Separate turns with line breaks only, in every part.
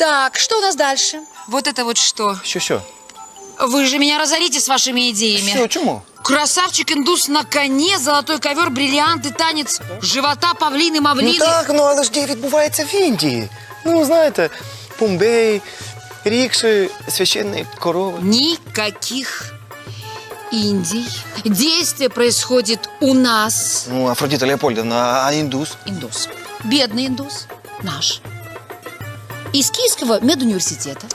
Так, что у нас дальше?
Вот это вот что?
Що що?
Вы же меня разорите с вашими идеями.
Що, чому?
Красавчик индус на коне, золотой ковер, бриллианты, танец живота, павлины, мавлины.
Ну так, ну але ж дія відбувається в Індії. Ну, знаєте, Помбей, рікші, священні корови.
Никаких Индий. Действие происходит у нас.
Ну, Афродіта Леопольдовна, а індус?
Индус. Бедный индус. Наш. Из Киевского медуниверситета.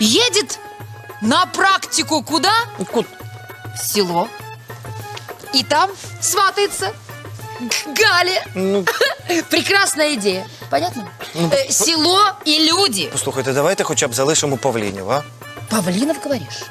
Едет на практику куда? В село. И там сватается к Гале.
Ну,
Прекрасная идея. Понятно? Э, село и люди.
послухайте, давайте хоча б залишимо павлінів, а?
Павлинов, говоришь?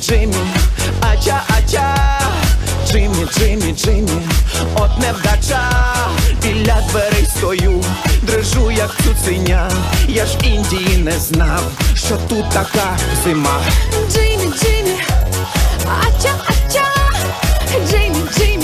Джиммі, ача, ача, Джиммі, Джиммі, Джиммі, от невдача, біля дверей стою, дрижу, як цуценя, я ж Індії не знав, що тут така зима.
Джиммі, Джиммі, ача, ача, Джиммі, Джиммі,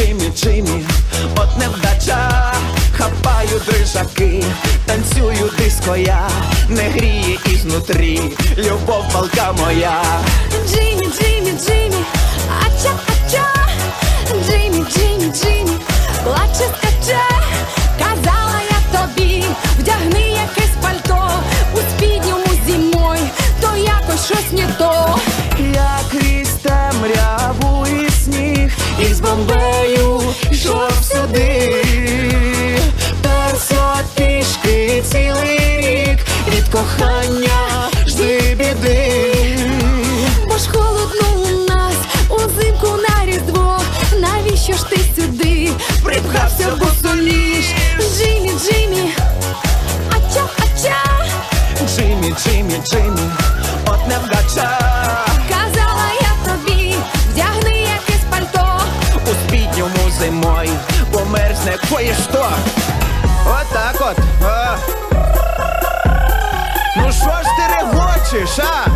Джиммі,
Джиммі, от невдача, хапаю дрижаки, танцюю диско я, не гріє ізнутрі, любов палка моя.
Джиммі, Джиммі, Джиммі, ача, ача, Джиммі, Джиммі, Джиммі, плаче, скаче, казала я тобі, вдягни якесь пальто, у спідньому зимой, то якось щось не то.
Джиммі, Джиммі, Джиммі, от невдача,
казала я тобі, вдягни якесь пальто.
у спідньому зимой померзне кое-що. Отак от. А. Ну що ж ти регочеш, а?